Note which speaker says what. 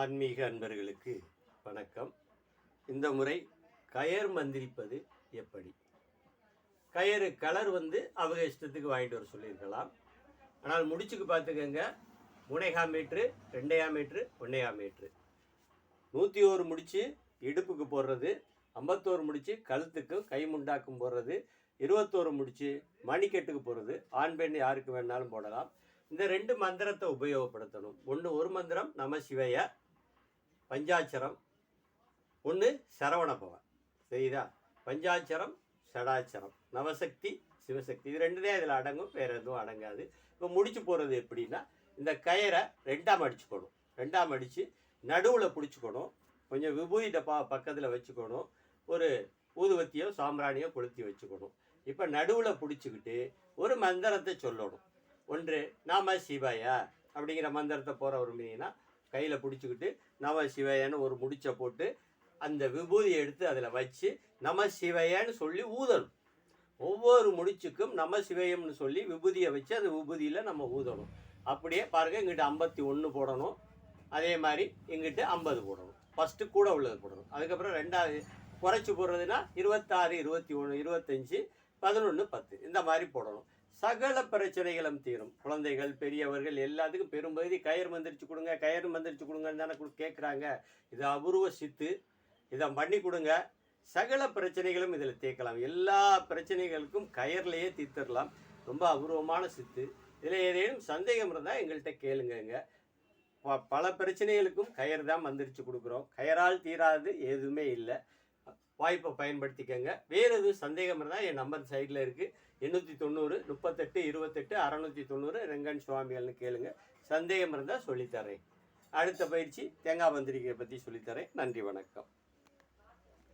Speaker 1: ஆன்மீக அன்பர்களுக்கு வணக்கம். இந்த முறை கயர் மந்திரிப்பது எப்படி? கயறு கலர் வந்து அவங்க இஷ்டத்துக்கு வாங்கிட்டு வர சொல்லியிருக்கலாம். ஆனால் முடிச்சுக்கு பார்த்துக்கங்க. மூணேகாம் மீட்ரு ரெண்டையா மீட்ரு ஒன்னையா மீட்ரு. நூற்றி ஒரு முடிச்சு இடுப்புக்கு போடுறது ஐம்பத்தோரு முடிச்சு கழுத்துக்கும் கை முண்டாக்கும் போடுறது இருபத்தோரு முடிச்சு மணிக்கெட்டுக்கு போடுறது ஆண் பெண் யாருக்கு வேணாலும் போடலாம். இந்த ரெண்டு மந்திரத்தை உபயோகப்படுத்தணும். ஒன்று ஒரு மந்திரம் நம சிவைய பஞ்சாட்சரம். ஒன்று சரவணபவன் சரிதா? பஞ்சாட்சரம் ஷடாட்சரம் நவசக்தி சிவசக்தி. இது ரெண்டு தான் இதில் அடங்கும் வேறு எதுவும் அடங்காது. இப்போ முடிச்சு போகிறது எப்படின்னா இந்த கயிறை ரெண்டாம் அடிச்சுக்கணும் ரெண்டாம் அடித்து நடுவில் பிடிச்சிக்கணும். கொஞ்சம் விபூதி டப்பா பக்கத்தில் வச்சுக்கணும். ஒரு ஊதுவத்தியோ சாம்பிராணியோ கொளுத்தி வச்சுக்கணும். இப்போ நடுவில் பிடிச்சிக்கிட்டு ஒரு மந்திரத்தை சொல்லணும். ஒன்று நாம சிவாயா? அப்படிங்கிற மந்திரத்தை போகிற விரும்பினீங்கன்னா கையில் பிடிச்சிக்கிட்டு நம சிவையன்னு ஒரு முடிச்சை போட்டு அந்த விபூதியை எடுத்து அதில் வச்சு நம சிவையன்னு சொல்லி ஊதணும். ஒவ்வொரு முடிச்சுக்கும் நம சிவயம்னு சொல்லி விபூதியை வச்சு அந்த விபூதியில் நம்ம ஊதணும். அப்படியே பாருங்கள் இங்கிட்ட ஐம்பத்தி ஒன்று போடணும். அதே மாதிரி இங்கிட்ட ஐம்பது போடணும். ஃபஸ்ட்டு கூட உள்ளது போடணும். அதுக்கப்புறம் ரெண்டாவது குறைச்சி போடுறதுன்னா இருபத்தாறு இருபத்தி ஒன்று இருபத்தஞ்சி பதினொன்று பத்து. இந்த மாதிரி போடணும். சகல பிரச்சனைகளும் தீரும். குழந்தைகள் பெரியவர்கள் எல்லாத்துக்கும் பெரும்பகுதி கயிறு மந்திரிச்சு கொடுங்க கயிறு மந்திரிச்சு கொடுங்கன்னு தானே கேட்குறாங்க இது அபூர்வ சித்து. இதை பண்ணி கொடுங்க. சகல பிரச்சனைகளும் இதில் தீர்க்கலாம். எல்லா பிரச்சனைகளுக்கும் கயர்லேயே தீர்த்திடலாம். ரொம்ப அபூர்வமான சித்து. இதில் ஏதேனும் சந்தேகம் இருந்தால் எங்கள்கிட்ட கேளுங்கங்க. பல பிரச்சனைகளுக்கும் கயிறு தான் மந்திரிச்சு கொடுக்குறோம். கயரால் தீராது எதுவுமே இல்லை. வாய்ப்பை பயன்படுத்திக்கங்க. வேறு எதுவும் சந்தேகம் இருந்தால் என் நம்பர் சைடில் இருக்குது எண்ணூற்றி தொண்ணூறு முப்பத்தெட்டு இருபத்தெட்டு அறநூற்றி தொண்ணூறு ரெங்கன் சுவாமிகள்னு கேளுங்க. சந்தேகம் இருந்தால் சொல்லித்தரேன். அடுத்த பயிற்சி தேங்காய் மந்திரிக்கை பற்றி சொல்லித்தரேன். நன்றி வணக்கம்.